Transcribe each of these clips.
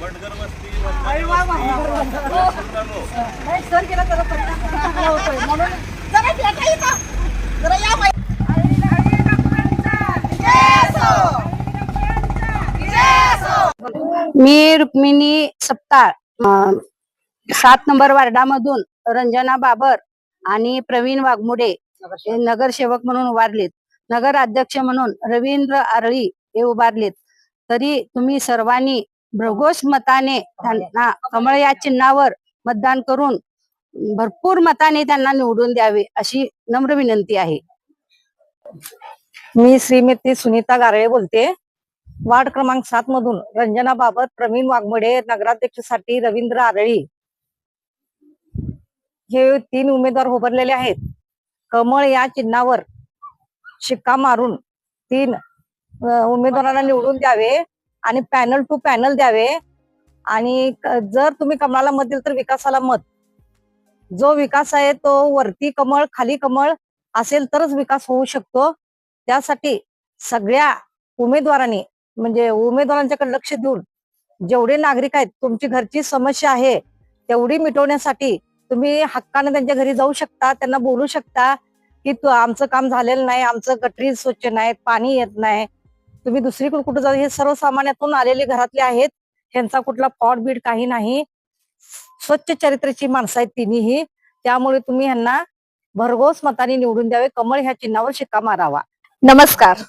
बंडगर वस्ती सर गेला जरा चांगला होतोय. म्हणून जरा भेटा इथं. जरा या बाई. विजय असो विजय असो मी रुक्मिणी सप्ताळ सात नंबर वार्डामधून रंजना बाबर आणि प्रवीण वाघमुडे हे नगरसेवक म्हणून उभारलेत. नगर अध्यक्ष म्हणून रवींद्र आरळी हे उभारलेत. तरी तुम्ही सर्वांनी भरघोस मताने त्यांना कमळ या चिन्हावर मतदान करून भरपूर मताने त्यांना निवडून द्यावे अशी नम्र विनंती आहे. मी श्रीमती सुनीता गारळे बोलते. वार्ड क्रमांक सात मधून रंजना बाबत प्रवीण वाघमोडे नगराध्यक्षसाठी रवींद्र आरळी हे तीन उमेदवार उभारलेले आहेत. कमळ या चिन्हावर शिक्का मारून तीन उमेदवारांना निवडून द्यावे. आणि पॅनल टू पॅनल द्यावे. आणि जर तुम्ही कमळाला मत दिलं तर विकासाला मत. जो विकास आहे तो वरती कमळ खाली कमळ असेल तरच विकास होऊ शकतो. त्यासाठी सगळ्या उमेदवारांनी म्हणजे उमेदवारांच्याकडे लक्ष देऊन जेवढे नागरिक आहेत तुमची घरची समस्या आहे तेवढी मिटवण्यासाठी तुम्ही हक्काने त्यांच्या घरी जाऊ शकता त्यांना बोलू शकता की तू आमचं काम झालेलं नाही आमचं गटरी स्वच्छ नाही पाणी येत नाही. तुम्ही दुसरीकडे कुठं जाऊ? हे सर्वसामान्यातून आलेले घरातले आहेत. त्यांचा कुठला पॉट बीड काही नाही. स्वच्छ चरित्राची माणसं आहेत तिन्हीही. त्यामुळे तुम्ही ह्यांना भरघोस मताने निवडून द्यावे. कमळ ह्या चिन्हावर शिक्का मारावा. नमस्कार.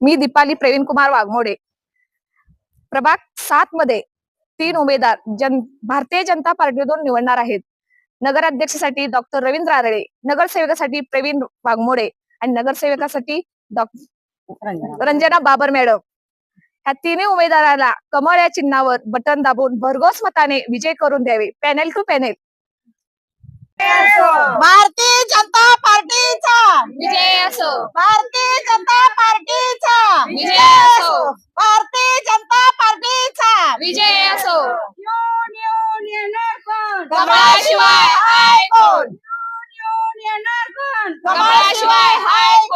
मी दीपाली प्रवीण कुमार वाघमोडे. प्रभाग सात मध्ये तीन उमेदवार जन भारतीय जनता पार्टीतून निवडणार आहेत. नगराध्यक्षासाठी डॉक्टर रवींद्र आरळे नगरसेवकासाठी प्रवीण वाघमोडे आणि नगरसेवकासाठी डॉक्टर रंजना बाबर मॅडम ह्या तिन्ही उमेदवाराला कमळ या चिन्हावर बटन दाबून भरघोस मताने विजय करून द्यावे panel to panel Bharatiya Janata पार्टीचा विजय असो भारतीय जनता पार्टीचा विजय असो. भारतीय जनता पार्टीचा विजय असो कमळाशिवाय हाय कोण? कमळाशिवाय हाय कोण?